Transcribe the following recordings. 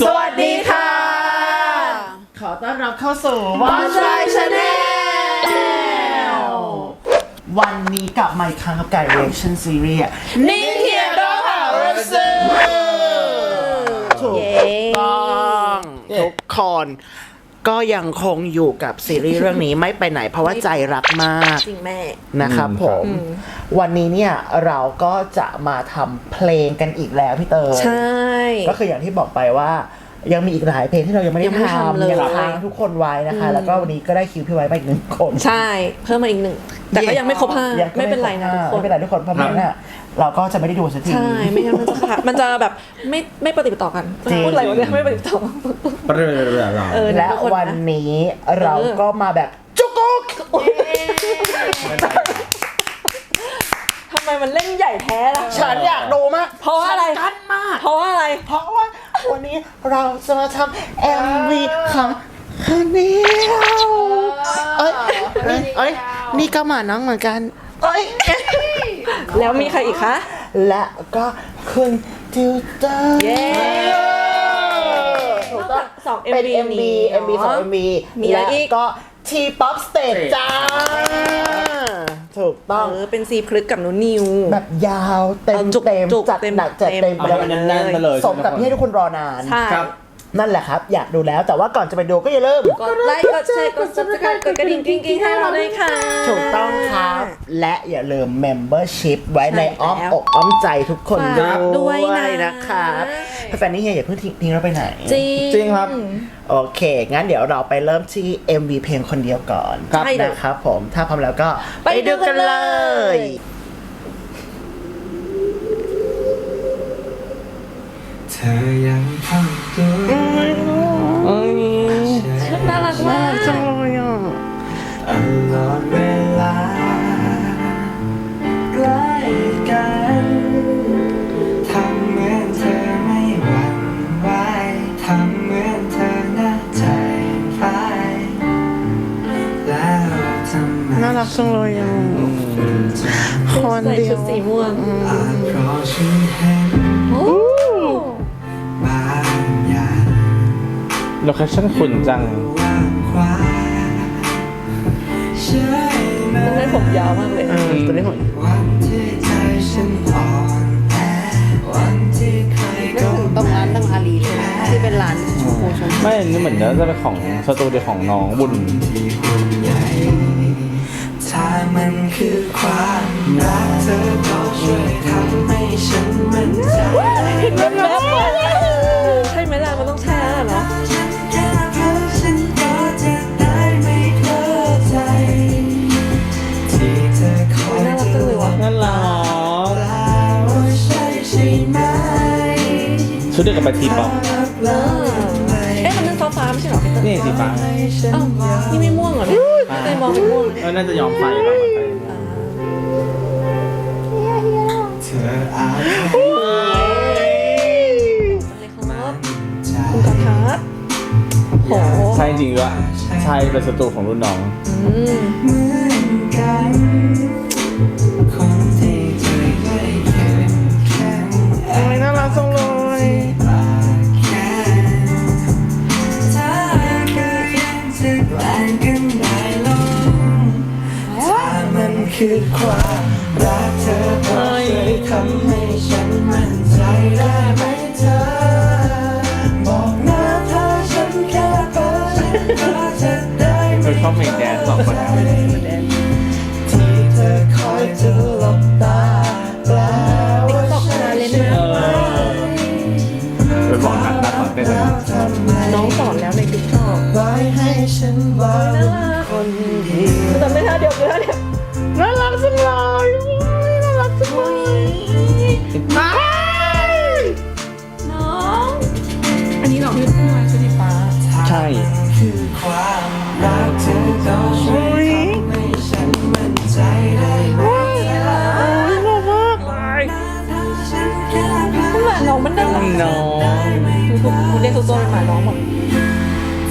สวัสดีค่ะ ขอต้อนรับเข้าสู่ Watch My Channel วันนี้กลับมาอีกครั้งกับไก่ reaction series อะนิ่งเทียโดหารุสึถูกเย้ต้องทุกคน ก็ยังคงอยู่กับซีรีส์เรื่องนี้ไม่ไปไหนเพราะว่าใจรักมากจริงแม่นะครับผม วันนี้เนี่ยเราก็จะมาทำเพลงกันอีกแล้วพี่เตยใช่ ก็คืออย่างที่บอกไปว่ายังมีอีกหลายเพลงที่เรายังไม่ได้ยังไม่ได้ทำทำเลยยังค้างทุกคนไว้นะคะ แล้วก็วันนี้ก็ได้คิวพี่ไว้มาอีกหนึ่งคน ใช่ เพิ่มมาอีกหนึ่ง แต่ก็ยังไม่ครบห้ายังไม่เป็นไรนะทุกคนไม่เป็นไรทุกคนเพราะไม่งั้นน่ะ เราก็จะไม่ได้ดูสักที ใช่ ไม่งั้นมันจะขาดมันจะแบบไม่ไม่ปฏิบัติต่อกันจริง พูดอะไรวะเนี่ยไม่ปฏิบัติต่อ เปรือเราเออและทุกคนวันนะนี้เราก็มาแบบจุกกุกทำไมมันเล่นใหญ่แท้ล่ะ ฉันอยากดูมากเพราะอะไร ฉันกันมาก เพราะว่าอะไรเพราะว่าวันนี้เราจะมาทำ MV ของคันนี้เอ้ยเอ้ยเอ้ย นี่ก็หมาน้องเหมือนกัน เอ้ย แล้วมีใครอีกคะ และก็คุณติวเตอร์เย้ถูกต้องสองเป็น MV MV นี้ MV สอง MV มีอะไรและอีก ก็ T-pop stage จ้า ถูกต้อง เออเป็นซีพลึกกับหนูนิว แบบยาวเต็มเอาจุกเต็มจุกจัดเต็มหนักจัดเต็มเต็ม เอาไปแน่นๆไปเลยสมกับที่ให้ทุกคนรอนาน ใช่ ครับ นั่นแหละครับ อยากดูแล้วแต่ว่าก่อนจะไปดูก็อย่าลืมกดไลค์กดแชร์กด subscribe กดกระดิ่งกิ๊งกิ๊งให้เราด้วยค่ะ ถูกต้องครับ และอย่าลืม membership ไว้ในใช่อ้อมแล้วอกอ้อมใจทุกคนฝากด้วยนะ นะครับแฟนๆนี่เฮียอย่าเพิ่งทิ้งทิ้งเราไปไหน จริง จริงครับ โอเค งั้นเดี๋ยวเราไปเริ่มที่ MV เพลงคนเดียวก่อนครับใช่เลยนะครับผม ถ้าพร้อมแล้วก็ไปดูกันเลย เธอยังทำตัวชุดน่ารัก มากจังเลยอะตลอดเวลาใกล้กันทำเหมือนเธอไม่หวั่นไหวทำเหมือนเธอหน้าใจร้ายแล้วทำไมน่ารักจังเลยอะคนใส่เดียชุวดสีม่วงอาจเพราะฉันเห็นโอ้บางอย่างโลเคชั่นขุนจัง ผมยาวมากเลยเออตัวนี้ของวันที่ใจฉันอ่อนแอวันที่ใครก็ตรงร้านตังอาลีเลยที่เป็นร้านชมพูชมพูไม่อันนี่เหมือนจะเป็นของสตูดิโอของน้องบุญที่ห่วงใยถ้ามันคือความรักเธอก็ช่วยทำให้ฉันมั่นใจเห็นแบบแบบใช่ไหมล่ะมันต้องใช่แล้วเหรอฉันแค่ รักจะจังเลยวะน่ารักว่าใช่ใช่ไหมชุดเดียวกับไปทีป๊อปเออเอ๊ะมันเป็นฟ้าฟ้าๆไม่ใช่เหรอพี่เต้ยนี่สีฟ้าอ้าวนี่ไม่ม่วงเหรอเนี่ยพี่เต้ยมองเป็นม่วงเลยเออน่าจะยอมไฟแบบไปเธออาจอะไรครับใจคุณกระทัดโหใช่จริงด้วยใช่เป็นสตูของรุ่นน้อง อืม เหมือนกันคน คือความรักเธอต้องช่วยทำให้ฉันมั่นใจได้ไหมเธอโอ้ยหล่อมากถ้าฉันแค่เพ้อเหมือนน้องมันน่ารักน้องคือคุณเรียกตัวตัวเป็นหมาน้องหมด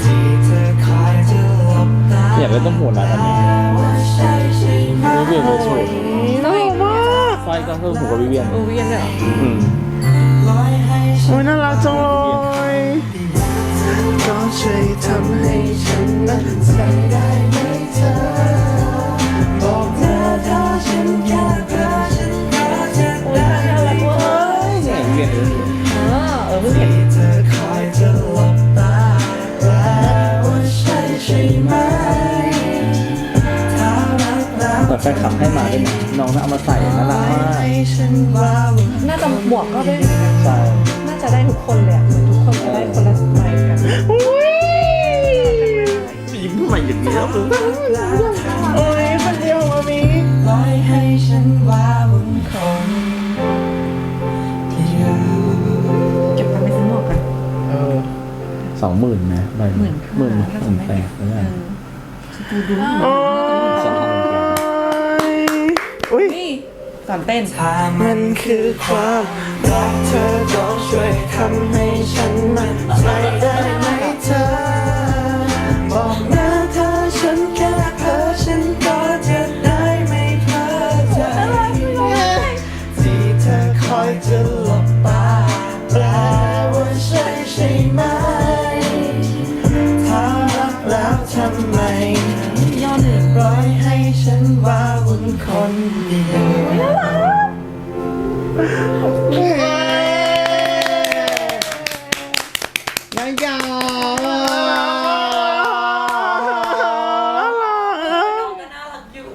ที่เธอคอยจะหลบตาอยากเล่นต้นหูนะตอนนี้ว่าใช่ใช่ไหมวิเวียนเลยชุดน้องมากสร้อยก็คือหูกับวิเวียนวิเออเวียอือน่ารักจังเลย ขอช่วยทำให้ฉันนั้นใสได้ไหมเธอ บอกเธอเธอฉันแค่เธอฉันก็จะได้ไหมเธอเออเออเพิ่เงี้ยจะลี่าใหรักเปฟนคลับให้มาด้วยนะน้องน่าเอามาใส่น่นี่ยหน้าน่าจะบวกก็ได้ ใช่ น่าจะได้ทุกคนเลยอะ แล้วมึงโอ้ยคนเดียวมามีปล่อยให้ฉันว่าวุ่นคนเดียวเก็บตังค์ไปซื้อหมวกกันเออสองหมื่นนะใบหมื่นหมื่นห้าหมื่นแปดแล้วกันดูดูโอ้ยอุ้ยนี่สอนเต้นถ้ามันคือความรักเธอก็ช่วยทำให้ฉันมั่นใจได้ไหมเธอ นคนเดียวนายา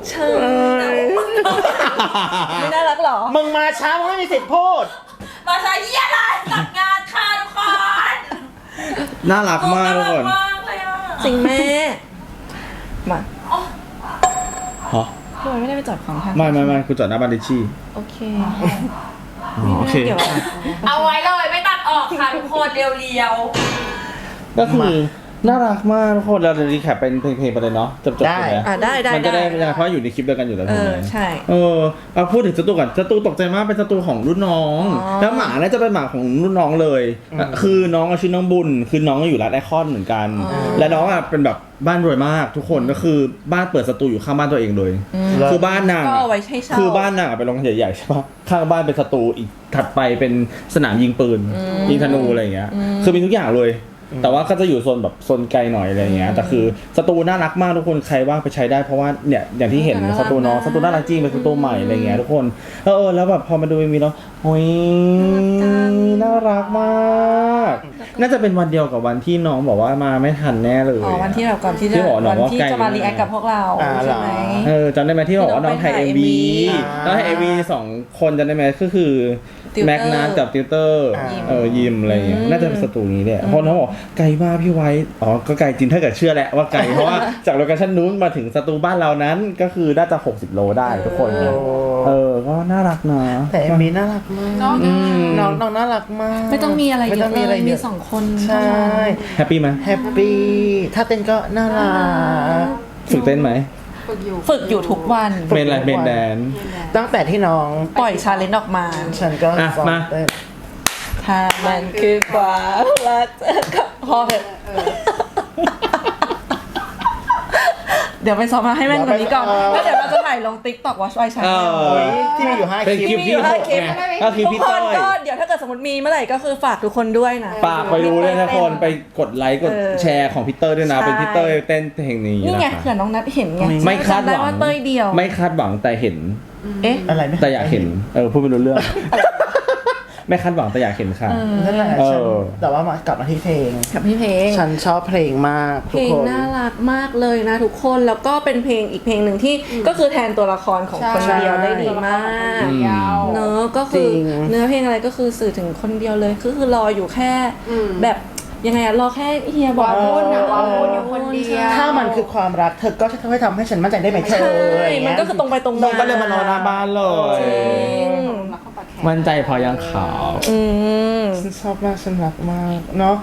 เชิญไม่น่ารักเหรอ มึงมาช้ามึงไม่มีสิทธิ์พูด มาใช้เยี่ยอะไรตัดงานค่ะทุกคนน่ารักมากทุกคน มากเลยอะจริงแม่ มา ฮะทำไมไม่ได้ไปจอดของทางไม่ไม่ไม่คุณจอดหน้าบ้านดิชชี่โอเคอ๋อโอเคเกี่ยวกับ เอาไว้เลยไม่ตัดออกค่ะทุกคนเรียวก็คือ น่ารักมากทุกคนเราจะรีแคปเป็นเพลงๆไปเลยเนาะจบๆได้ไปเลยอะได้ได้มันจะได้ได้ยังไงเพราะอยู่ในคลิปเดียวกันอยู่แล้วเอถูกอไหมใช่ เออเอาพูดถึงสตูก่อนสตูตกใจมากเป็นสตูของรุ่นน้อง อ๋อ แล้วหมาน่าจะเป็นหมาของรุ่นน้องเลยคือน้องอะชื่อน้องบุญ คือน้องก็อยู่ร้านไอคอนเหมือนกัน และน้องอะเป็นแบบบ้านรวยมากทุกคนก็คือบ้านเปิดสตูอยู่ข้างบ้านตัวเองเลยคือบ้านนางก็อะ เอาไว้ให้เช่า คือบ้านนางอะเป็นโรงใหญ่ๆใช่ปะข้างบ้านเป็นสตูอีกถัดไปเป็นสนามยิงปืน ยิงธนูอะไรอย่างเงี้ย คือมีทุกอย่างเลย แต่ว่าก็จะอยู่โซนแบบโซนไกลหน่อยอะไรอย่างเงี้ยแต่คือสตูน่ารักมากทุกคนใครว่างไปใช้ได้เพราะว่าเนี่ยอย่างที่เห็นน่ารักสตูน้องมากสตูน่ารักจริงเป็นสตูใหม่อะไรอย่างเงี้ยทุกคนเออเออแล้วแบบพอมาดูมีแล้วโอ้ยน่ารักมาก น่าจะเป็นวันเดียวกับวันที่น้องบอกว่ามาไม่ทันแน่เลยอ๋อวันที่แบบก่อนที่ที่จะบอกน้องวันว่าที่ใกล้จะมารีแอคกับพวกเราอ่าใช่ไหมเออจำได้ไหมที่บอกว่าน้องถ่ายที่เอ็น้มองไปวีถ่าย MV แล้วถ่ายเอ็มวีสองคนจำได้ไหมก็คือ ติวเตอร์ แม็กนัทกับติวเตอร์อ่า เออยิมอะไรอย่างเงี้ยอืมน่าจะเป็นสตูนี้แหละเพราะน้องบอกไกลมากพี่ไว้อ๋อก็ไกลจริงถ้าเกิดเชื่อแหละว่าไกล เพราะว่าจากโลเคชั่นนู้นมาถึงสตูบ้านเรานั้นก็คือน่าจะ 60 โลได้ทุกคนนะเออก็น่ารักนะแต่เอ็มบีน่ารักมากอืมน้องน้องน่ารักมากไม่ต้องมีอะไรไม่เยต้อะองมีอะไรเลยเยมีอะสองคนใช่แฮปปี้ไหมแฮปปี้ถ้าเต้นก็น่ารักฝึกเต้นไหม ฝึกอยู่ทุกวันฝึกเมนอะไรทุกวันเมนแดน ตั้งแต่ที่น้องปล่อยชาเลนจ์ออกมาฉันก็อะซ้อมมา เต้นถ้ามันคือความรักก็พอเถอะ เดี๋ยวไปซ้อมมาให้แม่นกว่านี้ก่อนแล้วเดี๋ยวเราจะถ่ายลงติ๊กต็อกว่าช่วยชาเอแนลอที่มีอยู่ห้าคเป็นลิคลิปปที่หกไงก็คือทุกพี่คต้นอยก็เดี๋ยวถ้าเกิดสมมติมีเมื่อไหร่ก็คือฝากทุกคนด้วยนะ ฝากไปดูด้วยนะคนไปกดไลค์กดเออแชร์ของพี่เตอร์ด้วยนะ ใช่ เป็นพี่เตอร์เต้นเพลงนี้นี่ไงนะคะเผื่อน้องนัทเห็นไงไม่คาดหวัจำไว่าเต้ยเดียวไม่คาดหวังแต่เห็นเอ๊ะอะไรไม่แต่อยากเห็นเออพูดไม่รู้เรื่อง ไม่คาดหวังแต่อยากเห็นค่ะ นั่นแหละเออฉันแต่ว่ามากลับมาที่เพลง กับพี่เพลง ฉันชอบเพลงมากเพทุกลงคน น่ารักมากเลยนะทุกคนแล้วก็เป็นเพลงอีกเพลงหนึ่งที่ก็คือแทนตัวละครของคนเดียวได้ดีมากอืมยาวเนอะก็คือเนื้อเพลงอะไรก็คือสื่อถึงคนเดียวเลยก็คือรออยู่แค่แบบยังไงอะรอแค่เฮียบอกวาวุ่นอะเวาวุ่นอยู่คนเดียว ถ้ามันคือความรักเธอก็จะทำให้ทำให้ฉันมั่นใจได้ไหมเธอใช่อะไรอย่างมันเงี้ยก็คือตรงไปตรงน้มาองก็เลยมานอนหน้าบ้านเลย จริง มั่นใจพอยังขาวอืมฉันชอบมากฉันรักมากเนาะ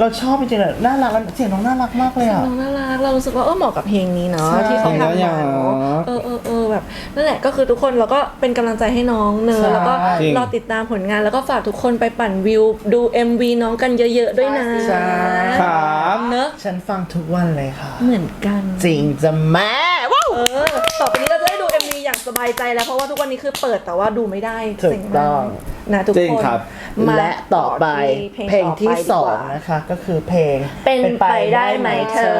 เราชอบจริงๆเลยน่ารักแล้วเสียงน้องน่ารักมากเลยอะ น้องน่ารักเรารู้สึกว่าเออเหมาะกับเพลงนี้เนาะใช่ ที่เขาทำเพลงแล้วยัมางเนาะเออเออเออแบบนั่นแหละก็คือทุกคนเราก็เป็นกำลังใจให้น้องเนอะแล้วก็จริง รอติดตามผลงานแล้วก็ฝากทุกคนไปปั่นวิวดู MV น้องกันเยอะๆด้วยนะใช่ขามเนอะฉันฟังทุกวันเลยค่ะ เหมือนกัน จริงจะแม่ว้าว เออต่อไปนี้ อย่างสบายใจแล้วเพราะว่าทุกวันนี้คือเปิดแต่ว่าดูไม่ได้ถูกเซ็งต้มาองกนะทุกจริงคน ครับ มาและต่อไปเพลงเพลงที่ต่อไปดีสอกงว่านะคะ ก็คือเพลงเป็นไปได้ไหมเธอ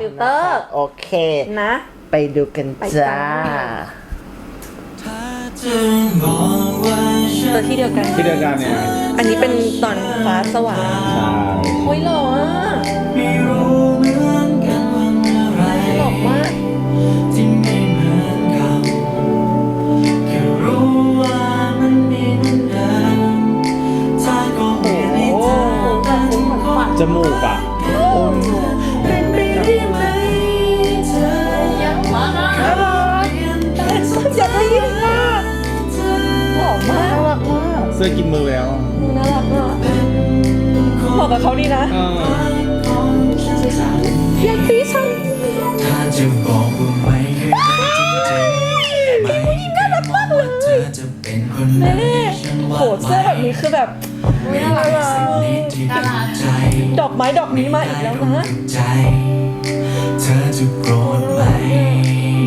ติวเตอร์ โอเค นะ ไปดูกันไปกันจ้าจะบอกว่าฉัเจอนที่เดียวกัน ที่เดียวกันเนี่ยอันนี้เป็นตอนฟ้าสว่างใช่โอ้ยหล่ออะไม่รู้เหมือนกันว่าเมื่อไหรหล่อมาก จมูกอะเป็นไปได้ไหมเธอยังมากอยากได้ยินมากหอมมากน่ารักมากเสื้อกินมือแล้วน่ารักมากเหมาะกับเขาดีนะเอออยากตีฉันถ้าจะบอกว่าไม่เคยรักจริงๆไม่เคยมองว่าเธอจะเป็นคนแม่นั้นฉันโหว่าเสื้อแบบนี้คือแบบน่ารักสิ่งนี้ที่ถูกใจ ดอกไม้ดอกนี้มาอีกแล้วนะใจเธอจะโกรธไหม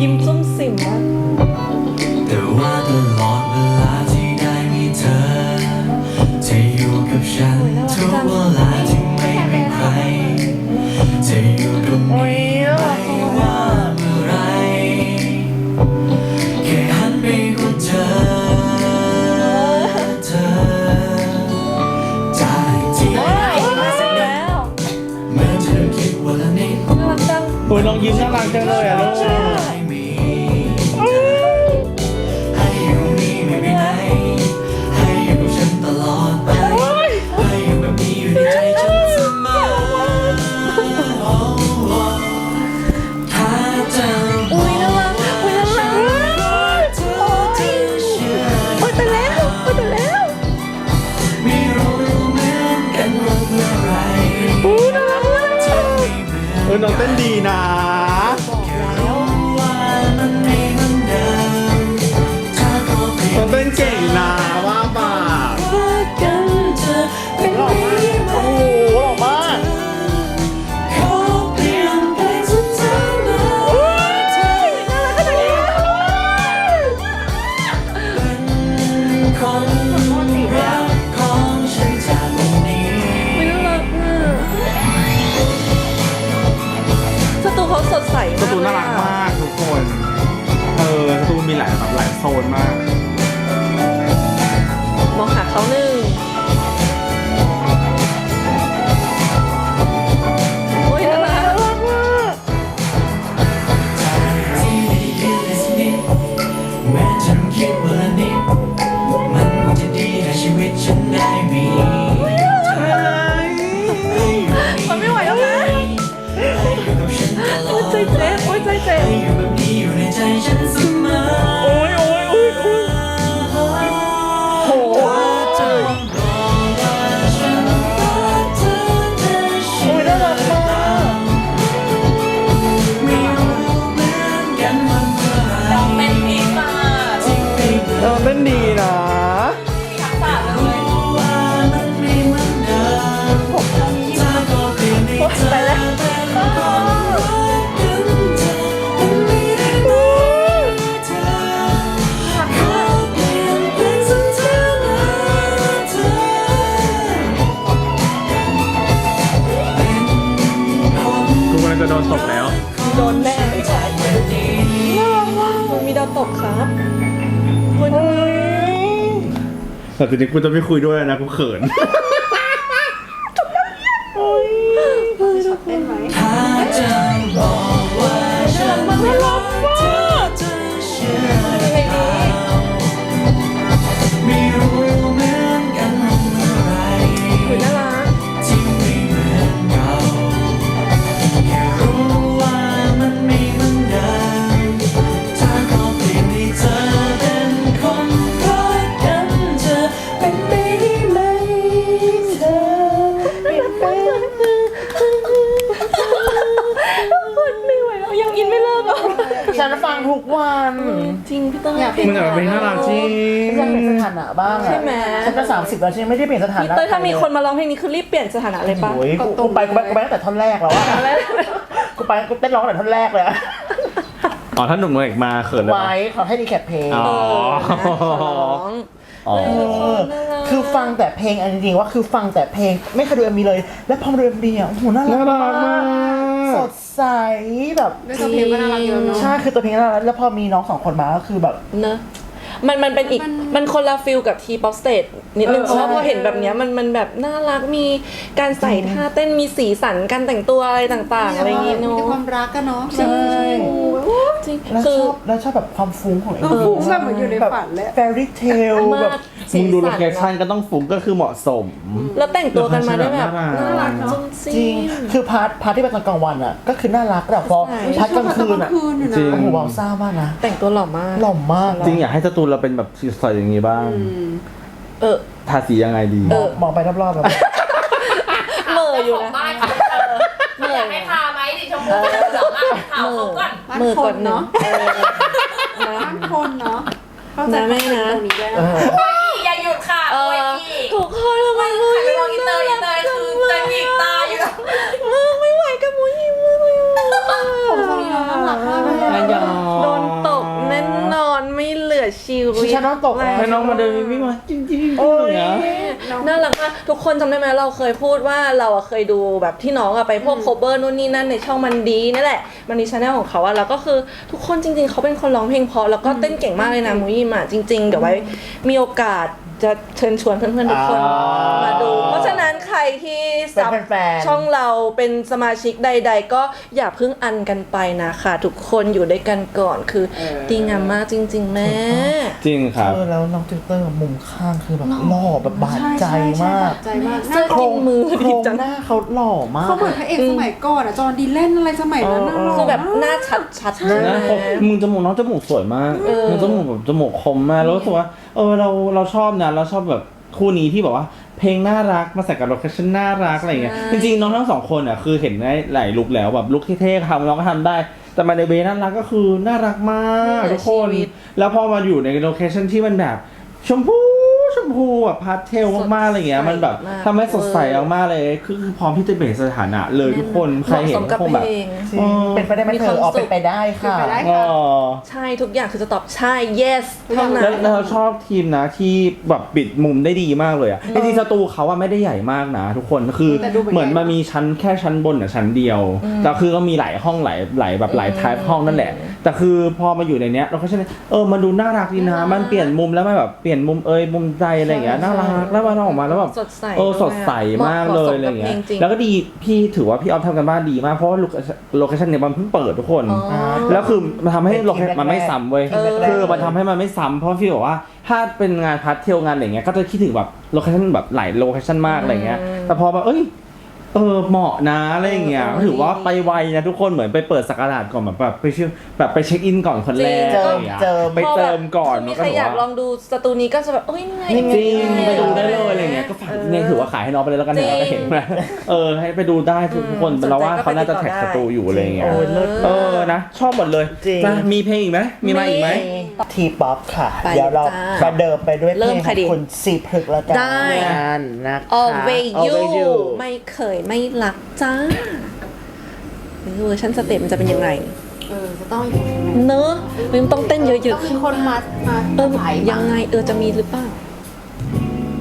ยิ้มซุ่มสิมมากแต่ว่าตลอดเวลาที่ได้มีเธอจะอยู่กับฉันทุกเวลา น้องยิ้มน่ารักจังเลยอะลูก แต่ทีนี้กูจะไม่คุยด้วยนะกูเขิน ไม่ไหวแล้วยังอินไม่เลิกอะฉันฟังทุกวันจริงพี่เต้ยอยากเป็นมึงอะเป็นน่ารักจริงฉันอยากเปลี่ยนสถานะบ้างอะใช่ไหม ฉันจะสามสิบแล้วฉันยังไม่ได้เปลี่ยนสถาพี่นะเต้ยถ้ามีคนมาร้องเพลงนี้คือรีบเปลี่ยนสถานะเลยปะโอ้ยกูกูไปกูไปกูไปตั้งแต่ท่อนแรกแล้วอะกูไปกูเต้นร้องตั้งแต่ท่อนแรกเลยอะอ๋อถ้าหนุ่มเอกมาเขินเลยปะไว้ขอให้ดีแคปเพลงอ๋อ ขอร้อง อ๋อ เออ คือฟังแต่เพลงอันจริงๆว่าคือฟังแต่เพลงไม่เคยดูเอ็มบีเลย แล้วพอมาดูเอ็มบีอะโอ้โหน่ารัน่ากรักมากสดใสแบบด้วยตัวเพลงก็น่ารักอยู่แล้วเนาะใช่คือตัวเพลงน่ารักแล้วพอมีน้องสองคนมาก็คือแบบ เนอะ มันมันเป็นอีกมันมันคนละฟิลกับทีป๊อปสเตทนิดนึง เออเพราะว่าใช่ พอเห็นแบบเนี้ยมันมันแบบน่ารักมีการใส่ท่าเต้นมีสีสันการแต่งตัวอะไรต่าง ๆ อะไรอย่างงี้เนาะมีความรักกันเนาะใช่จริงแล้วคืชออบแล้วชอบแบบความฟุ้งของเอ็มเออฟุ้งแบบเหมือนอยู่ในฝันเลย แฟรี่เทลมาแบบกสีมึงดูโลสันเคชั่นก็ต้องฟุ้งก็คือเหมาะสม แล้วแต่งตัวกันมาได้แบบน่าน่ารัรักกเนอะจริงจริงคือพาร์ทพาร์ทที่เป็นตอนกลางวันอะ ก็คือน่ารักแต่พอใช่พาร์ทกลางคืนอะ คืนอยู่จรินะงโอ้โหว้าวซ่ามากนะ แต่งตัวหล่อมาก หล่อมากจริงอยากให้สตูนเราเป็นแบบสวยๆอย่างนี้บ้างเออทาสียังไงดี เออ มองไปรอบๆแบบเหม่ออยู่นะ บ้านเขาเออไม่อยากให้ทาไหมดิชมพูเหลืองอะขาวเขาก่อนเหมือกดเนาะเออนะบ้านคนเนาะเข้าใจนะแม่นะ ตรงนี้ด้วยเอนะอโอ้ยอย่าหยุดค่ะเอโอ้ยออีกทุกคนทำไมมึงหันไปมองอินเตอร์อินเตอร์คือจะหยิกตาอยู่แล้วมึงไม่ไหวกับมูยิมึงเลยผมทรง นี้น่ารักมากเลยไม่ยอมโดนตกแน่นอนไม่เหลือชีวิตฉันโดนตกให้น้องมาเดินวิ่งมาจริงจริงๆอย่างเงี้ย น่ารักมากทุกคนจำได้ไหมเราเคยพูดว่าเราอะเคยดูแบบที่น้องอะไปพวกโคเบอร์นู่นนี่นั่นในช่องมันดีนั่นแหละ มันดีชาแนลของเขาอะแล้วก็คือทุกคนจริง ๆ เขาเป็นคนร้องเพลงเพราะแล้วก็เต้นเก่งมากเลยนะมุยิมอะจริง ๆ เดี๋ยวไว้มีโอกาส จะเชิญชวนเพื่อนๆทุกคนอ่ามมาดู เพราะฉะนั้นใครที่ซับเป็นแฟนๆ ช่องเราเป็นสมาชิกใด ๆ ก็อย่าเพิ่งอันกันไปนะคะทุกคนอยู่ด้วยกันก่อนคือดีงามมากจริง ๆ แม่ จริงครับ เออแล้วน้องติวเตอร์มุมข้างคือแบบหล่อแบบบาดใจมากใจมากเสื้อ โครกิงนมือโครดีงจัง หน้าเขาหล่อมาก เขาเหมือนพระเอกสมัยก่อนอะจอร์นดีเล่นอะไรสมัยนั้นน่ะเออ คือแบบหน้าชัดชัดๆใช่ไหม นะเขามึงจมูกน้องจมูกสวยมากเออมึงจมูกแบบจมูกคมมากแล้วรู้สึกว่าเออเราเราชอบนะเราชอบแบบคู่นี้ที่แบบว่าเพลงน่ารักมาใส่กับโลเคชั่นน่ารักอะไรอย่างเงี้ยจริงๆน้องทั้งสองคนอะคือเห็นได้หลายลุคแล้วแบบลุคเท่ๆทำน้องก็ทำได้ แต่มาในเวน่ารักก็คือน่ารักมากทุกคน แล้วพอมาอยู่ในโลเคชั่นที่มันแบบชมพูช มพูแบบพาสเทลมากๆอะไรเงี้ยมันแบบทำให้สดใสมากๆเลย คือคือพร้อมที่จะเบรกสถานะเลยทุกคนใครเห็นเหมาะสมกับคงแบบเพลง จริงเป็นไปได้ไหมมีเธความออ๋อสุขเป็นไปได้ค่ะ เป็นไปได้ อ๋อใช่ทุกอย่างคือจะตอบใช่ yes เท่านั้แล้วนแล้วเราชอบทีมนะที่แบบปิดมุมได้ดีมากเลยอะจริงๆสตูเขาอะไม่ได้ใหญ่มากนะ ทุกคนคือแต่ดูเหมือน เหมือนมันมีชั้นแค่ชั้นบนกับชั้นเดียวแต่คือก็มีหลายห้องหลายหลายแบบหลายทายห้องนั่นแหละ แต่คือพอมาอยู่ในเนี้ยเราก็ใช่นเออมันดูน่ารักดีนะ มันเปลี่ยนมุมแล้วมันแบบเปลี่ยนมุมเอยมุมใจอะไรอย่างเงี้ยน่ารักแล้วมันออกมาแล้วแบบสดใสเออสดใสมากเลยหอะไรมาะสมกับเงี้ยพลจริงแล้วก็ดีพี่ถือว่าพี่ออฟทำกันบ้านดีมากเพราะว่าโลเคชั่นเนี่ยมันเพิ่งเปิดทุกคนอ๋อแล้วคือมันทำให้เป็นโลเคทีมแรกๆมันไม่ซ้ำเว้ยทีมแรกๆคือมันทำให้มันไม่ซ้ำเพราะพี่บอกว่าถ้าเป็นงานพาร์ทเทลงานอะไรเงี้ยก็จะคิดถึงแบบโลเคชั่นแบบหลายโลเคชั่นมากอะไรเงี้ยแต่พอแบบเอ้ย เออเหมาะนะอะไรอย่างเงี้ยเออ ถือว่าไปไวนะทุกคนเหมือนไปเปิดสักการะก่อนแบบแบบไปเชื่อแบบไปเช็คอินก่อนคนแรกเจิมอะไรอย่างเงี้ยเจิม ไปเติมก่อนมีแล้วใครถือยากลว่าองดูสตูนี้ก็จะแบบเอ้ยไงจริงไปดูได้เลยอะไรเงี้ยก็ฝากเนี่ยถือว่าขายให้น้องไปเลยแล้วกันจริเนี่งยก็เห็นไหมเออให้ไปดูได้ทุกคนอืมเราว่าสนใจก็เขาน่าจะไปติดต่อแท็กได้สตูอยู่อะไรเงี้ยโอ้ยเลิศ เออนะ ชอบหมดเลยจริง นะมีเพลงอีกไหมมีมาอีกไหม ทีป๊อปค่ะ ไปเดี๋ยวเราจ้ามาเดิมไปด้วยเพเริ่ลมงใครขอดีงคุณสีพฤกษ์แล้วกันได้นะคะ always you Always You ไม่เคยไม่รักจ้าหรือเวอร์ชันสเต็ปมันจะเป็นยังไงเออจะต้องอยู่ยังไงเนอะมันต้องเต้นเยอะๆต้องมีขึ้นคนมามาเออไหลยังไงเออจะมีหรือเปล่า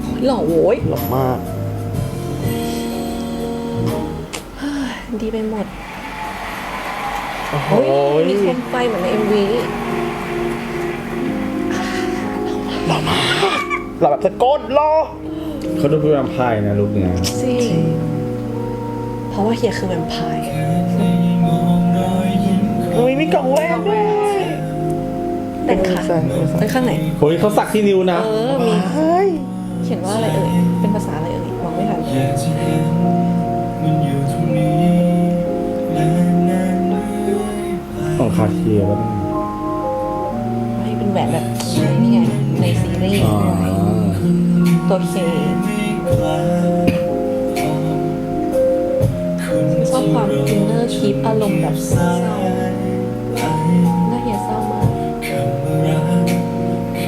โอ้ยหล่อโว้ยหล่อมากดีไปหมดโอ้โหโอ้ยมีโคมไฟเหมือนใน MV หล่อแบบสะกดหล่อเขาดูเป็นแวมไพร์นะลูกเนี่ยจริง เพราะว่าเฮียคือแวมไพร์อุ้ยมีกล่องแรกด้วยแต่งค่ะเป็นข้างไหน โอ้ยเขาสักที่นิ้วนะเออ มี เฮ้ยเขียนว่าอะไรเอ่ย เป็นภาษาอะไรเอ่ยมองไม่ทันอยากจะเห็นมันอยู่ตรงนี้นานๆเรื่อยไปของคาเทียแล้วให้เป็นแหวนแบบนี่ไง ในซีรีส์อ๋อตัวเค ชอบความอินเนอร์คีปอารมณ์แบบเศร้าไปน่าเฮียเศร้ามากคำว่ารัก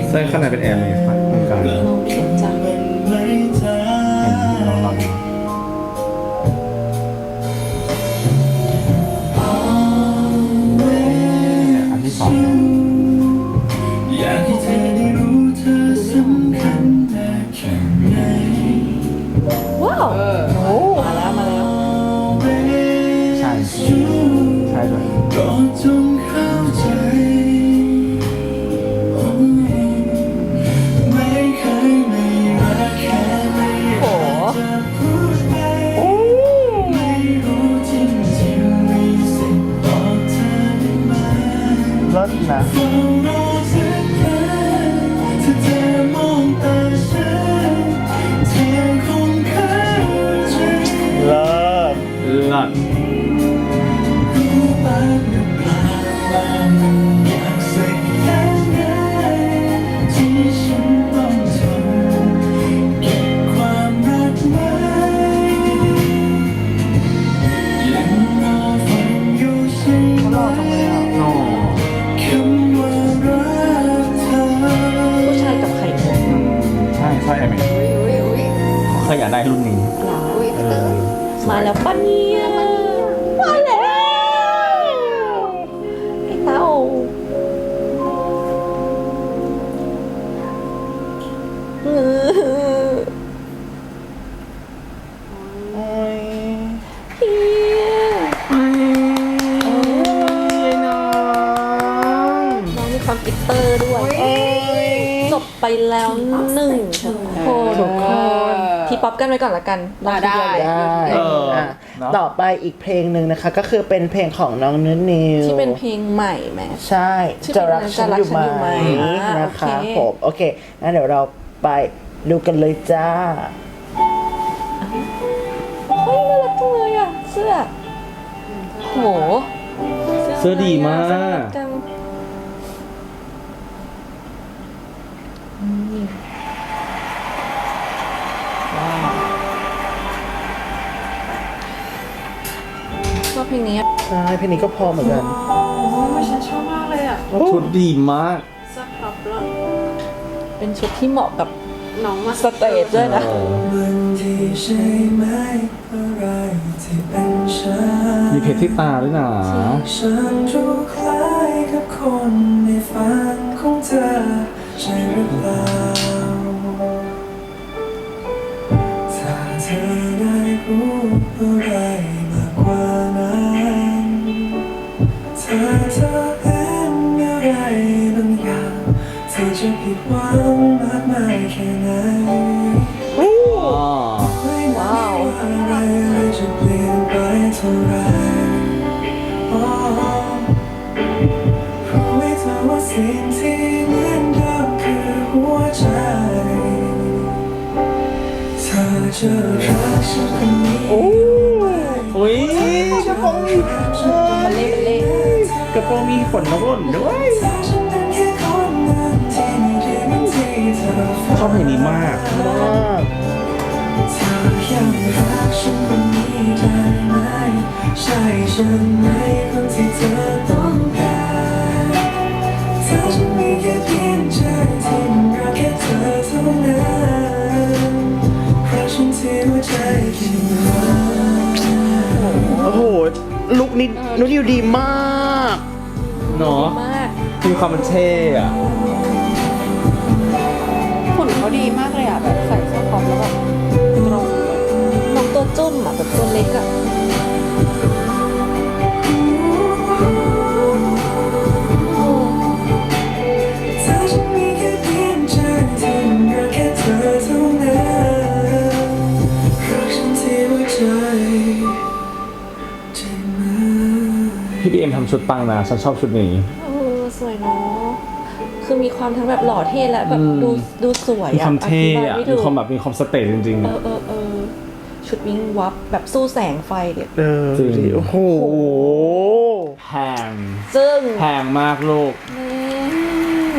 ใช่ข้างในเป็นแอร์เลยครับตรงกลางมองไม่เห็นจังไม่จ้าลองลองอันที่สองอยากให้เธอได้รู้เธอสำคัญแต่แค่ไหนว้าวโอ้ จงเข้าใจไม่เคยไม่รักแค่ไม่อยากจะพูดไปไม่รู้จริงๆมีสิทธิ์บอกเธอได้ไหมเฝ้ารอเธอ อยากได้รุ่นนี้เออมาแล้วปะเนี่ย ไว้ก่อนละกันรอทีเดียวเลย ได้เอออะเนอะ ต่อไปอีกเพลงหนึ่งนะคะ ก็คือเป็นเพลงของน้องนุ่นนิวที่เป็นเพลงใหม่ไหม ใช่ที่จะรักฉันอยู่ไหมจะรักฉันอยู่ไหมอ่านะคะโอเค ผม โอเคงั้นเดี๋ยวเราไปดูกันเลยจ้า เฮ้ยน่ารักจังเลยอะ เสื้อโหเสื้อดีมากน่รัจั ลงนี้อะใช่เพลงนี้ก็พอเหมือนกันฉันชอบมากเลยอะชุดดีมากสครับแล้วเป็นชุดที่เหมาะกับน้องมาสเตจด้วยนะเออมันที่ใช่ไหมอะไรที่เป็นฉันมีเพชรที่ตาด้วยนะฉันดูคล้ายกับคนในฝันของเธอใช่หรือเปล่าถ้าเธอได้รู้อะไร ขนนกหล่นด้วยชอบเพลงนี้มากมากใช่ฉันไหมคนที่เธอต้องการถ้าฉันมีแค่เพียงใจที่มันรักแค่เธอเท่านั้นเพราะฉันที่หัวใจคิดว่าโอ้โหลุคนี้นุ่นนิวดีมาก เนาะมากมีความมันเท่อะหุ่นเขาดีมากเลยอะแบบใส่เสื้อคอมแล้วแบบตรงน้องตัวจุ้มอะแบบตัวเล็กอะำชุดปังนะฉันชอบชุดนี้ เออสวยเนาะคือมีความทั้งแบบหล่อเท่และแบบอืม ดูดูสวยมีอะความเท่ธิบยอะไม่มีถูกความแบบมีความสเตจจริงๆเออะอเออเออชุดวิ่งวับแบบสู้แสงไฟเด็ดเออจริงโอ้โหแพงซึ่งแพงมากลูกอืม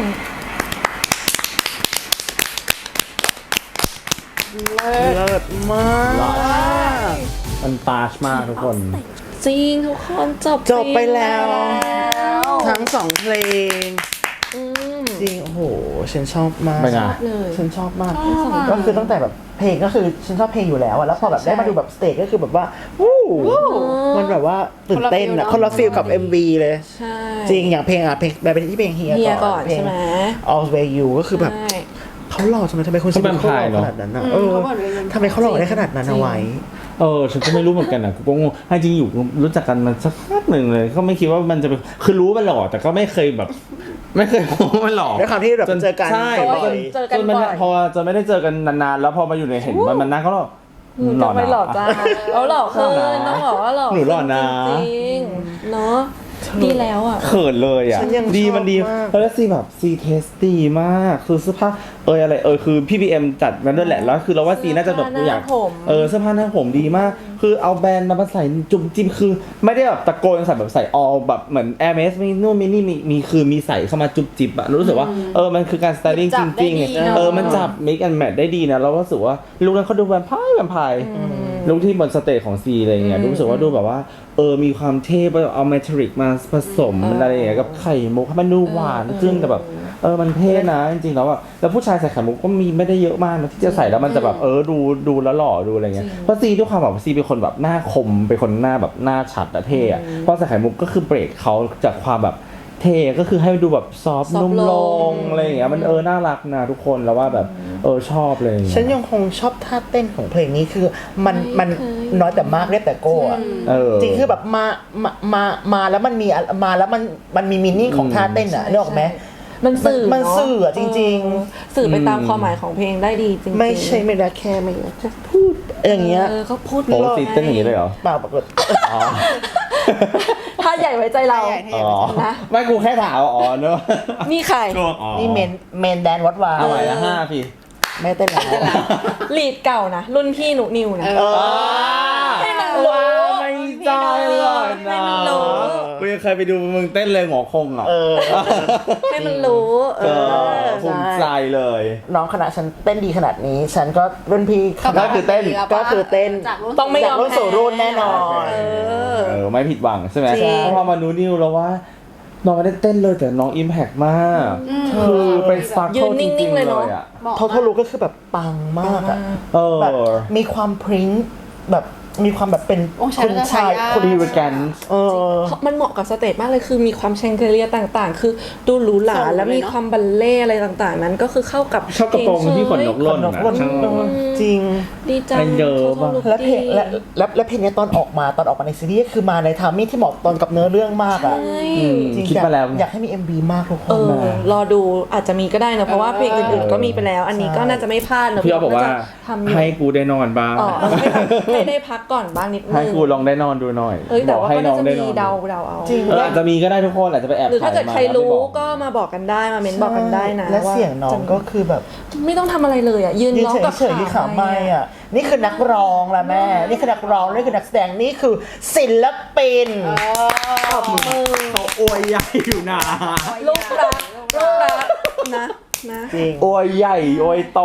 เลิศมาก มันตาชมากทุกคน จริงทุกคนจบจบไปแล้วแล้วทั้งสองเพลงอืมจริงโอ้โหฉันชอบมากเป็นไง เลยฉันชอบมากชอบอะก็คือตั้งแต่แบบเพลงก็คือฉันชอบเพลงอยู่แล้วอะแล้วพอแบบได้มาดูแบบสเตจก็คือแบบว่าวู้มันแบบว่าตื่นเต้นอะคนละฟีลกับ MV เลย ใช่ จริงอย่างเพลงอะเพลงแบบเป็นที่เพลงเฮียเฮียก่ก่ออนนเพลง ใช่ไหม All Way You ก็คือแบบใช่ เขาหล่อทำไมทำไมคนเขาเป็นเขาหล่อพายเหรอขนาดนั้นอะเออทำไมเขาหล่อได้ขนาดนั้นเอาไว้ เออฉันก็ไม่รู้เหมือนกันอะกูก็งงให้จริงอยู่รู้จักกันมาสักพักหนึ่งเลย ก็ไม่คิดว่ามันจะเป็นคือรู้มันหล่อแต่ก็ไม่เคยแบบ ไม่เคยมองว่ามันหล่อ ด้วยความที่แบบจนเจอกันใช่บ่อยจนเจอกันจนมันบ่อย พอจะไม่ได้เจอกันนานๆ แล้วพอมาอยู่ในเห็นมันมันนั่งก็หล่อหนูจะไม่หล่อจ้าเอาหล่อขึ้นหล่อนะต้องบอกว่าหล่อหนูหล่อนะ จริงๆเนาะใช่ ดีแล้วอะ เขินเลยอะ ฉันยังดีชอบมันดีมาก แล้วซีแบบซีเทสดีมาก คือเสื้อผ้าเอออะไรเออคือพี่บีเอ็มจัดมาด้วยแหละ แล้วคือเราว่าซีน่าจะแบบเสื้อผ้าอยากหน้าผม เออเสื้อผ้าหน้าผมดีมาก คือเอาแบรนด์มาใส่จุ่มจิ้มคือ ไม่ได้แบบตะโกนใส่แบบใส่ออลแบบเหมือนแอร์เมสมีนู่นมีนี่มีมีคือมีใส่เข้ามาจุบจิบอะรู้สึกว่าเออมันคือการสไตลิ่งจัจบได้ริงดีๆเนอะ เออมันจับ มิกแอนแมทได้ดีนะเราก็รู้สึกว่าลุคนั้นเขาดูแวมไพร์แวมไพร์ ลุคที่บนสเตจของซีอะไรเงี้ยรู้สึกว่าดูแบบว่า เออมีความเท่แบบเอาเมทริกมาผสมอะไรอย่างเงี้ยกับไข่มุกให้มันดูหวานขึ้นแต่แบบเออมันเท่นะจริงๆแล้วอะแล้วผู้ชายใส่ไข่มุกก็มีไม่ได้เยอะมากนะที่จะใส่แล้วมันจะแบบเออดูดูแล้วหล่อดูอะไรเงี้ยเพราะซีด้วยความแบบซีเป็นคนแบบหน้าคมเป็นคนหน้าแบบหน้าชัดอะเท่อะพอใส่ไข่มุกก็คือเบรกเขาจากความแบบ เท่ก็คือให้ดูแบบซอฟซอฟต์นุ่มลลงงอะไรอย่างเงี้ยมันเออน่ารักนะทุกคนแล้วว่าแบบเออชอบเลย ฉันยังคงชอบท่าเต้นของเพลงนี้คือมันมันน้อยแต่มากได้แต่โก้อะเออจริงคือแบบมามามามาแล้วมันมีอะมาแล้วมันมันมีมินนิ่งของท่าเต้นอะนึกออกไหมมันสื่อมันเะสื่ออะจริงๆเออสื่อไปตามอืมความหมายของเพลงได้ดีจริง ๆ ไม่ใช่ไม่ได้แค่ไม่อยากจะพูดอย่างเงี้ยเออเขาพูดโอ้ซีเต้นอย่างนี้เลยเหรอเปล่าปรากฏอ๋อ ถ้าใหญ่ไว้ใจเราอ๋อนะ ไม่กูแค่ถามอ๋อเนอะนี่ใครอ๋อนี่เมนเมนแดนวัดวาเอาใหม่ละห้าพี่ ไม่เต้นแล้วลีดเก่านะ รุ่นพี่หนูนิวนะ เออ ให้มันรู้ ว้าไม่ใจเลย ให้ นะ มันรู้ กูยัง เคยไปดูมึงเต้นเลยหงอคงอะเออ ให้มันรู้ เอเอออภูมิใจเลย น้องคณะฉันเต้นดีขนาดนี้ ฉันก็รุ่นพี่คณะก็คือเต้น ก็คือเต้นจากรุ่น ต้องไม่ยอมจากรุ่นสู่รุ่นแน่นอน เออ เออไม่ผิดหวังใช่ไหมจริงเพราะพอมานูนิวแล้วว่า น้องไม่ได้เต้นเลยแต่น้องอิมแพกมากคือเป็นสตาร์ยืเคิลนจนิ่ริงงๆๆเลเลยเนอะอะเหมาะทอทรู้ก็คือแบบปังมากอะเออ แบบมีความพริ้งแบบ มีความแบบเป็นองค์ชายคุณชายรัชทายาทคุณดีเวกันเออ เพราะมันเหมาะกับสเตจมากเลยคือมีความแชงเกลียต่างๆ คือดูหรูหราส่งเลยเนอะแล้วมีความบัลเล่อะไรต่างๆ นั้นก็คือเข้ากับชอบกระโปรงที่ขนนกคล่นนนนะกล่นชอบ จริง ดีจังมันเยอะขาป่ะทำลุคและเพลงดี และและและเพลงเนี้ยตอนออกมาตอนออกมาในซีรีส์คือมาในทามมิ่งที่เหมาะตอนกับเนื้อเรื่องมากอะใช่อืมจริงคิดอยากมาแล้ว อยากให้มี MV มากทุกคเอนอ นะ รอดูอาจจะมีก็ได้นะเพราะว่าเพลงอื่นๆก็มีไปแล้ว อันนี้ก็น่าจะไม่พลาดเนอะพี่อ๊อฟบอกว่า น่จะทำอยู่ให้กูได้นอนบ้าง อ๋อให้ให้ได้พักก่อนบ้างนิดนึงให้กูลองได้นอนดูหน่อยเอ้ยแต่บอกว่าให้ก็น้น่าองจะได้มีนอนเดาเดาเอาจริงเอออาจจะมีก็ได้ทุกคนอาจจะไปแอบหรือถ้าเกิดถ่ใครยมรู้ไม่บอกก็มาบอกกันได้มาเม้นบอกกันได้นะและว่าเสียงน้องก็คือแบบ ไม่ต้องทำอะไรเลยอะยืนยืนร้องกับเฉยๆที่ขาไม่อะนี่คือนักร้องละแม่ นี่คือนักร้องนี่คือนักแสดงนี่คือศิลปินตบมือเขาอวยใหญ่อยู่นะลูกรักลูกรัก นะนะ จริงอวยใหญ่อวยโต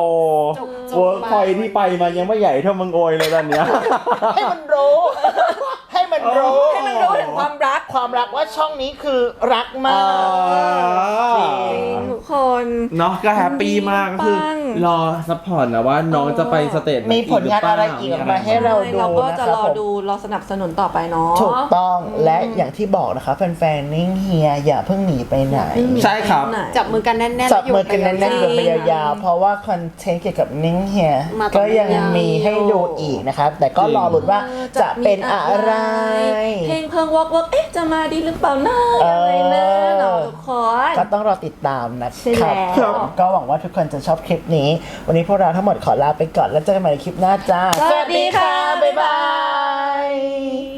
จุกๆเวิร์กพอยที่ไปมายังไม่ใหญ่เท่ามึงอวยเลยตอนเนี้ย ให้มันรู้ ให้มันรู้ ให้มันรู้ถึงความรักความรักว่าช่องนี้คือรักมากจริจริงงทุกคน เนาะก็แฮปปี้มากก็คือ ปัง รอซัพพอร์ตนะว่าน้องจะไปสเตจไหนมีผลงานอะไรอีกออกมาให้เราดูเราก็จะนะครับรอผมดูรอสนับสนุนต่อไปเนาะถูกต้องและอย่างที่บอกนะคะแฟนๆนิ่งเฮียอย่าเพิ่งหนีไปไหน ใช่ครับ จับมือกันแน่นๆจับมือกันแน่นๆแล้อวยู่ไปไปยาวๆเพราะว่าคอนเทนต์เกี่ยวกับนิ่งเฮียมาต่อก็ยังยาวๆมีให้ดูอีกนะครับแต่ก็รอลุ้นว่าจะเป็นอะไร เพลงเพิ่งวอกวอกเอ๊ะจะมาดีหรือเปล่านะเออออะไรนะเนาะทุกคนก็ต้องรอติดตามนะใช่ครับแล้วครับก็หวังว่าทุกคนจะชอบคลิปี้ วันนี้พวกเราทั้งหมดขอลาไปก่อนแล้วเจอกันใหม่คลิปหน้าจ้า สวัสดีค่ะ บ๊ายบาย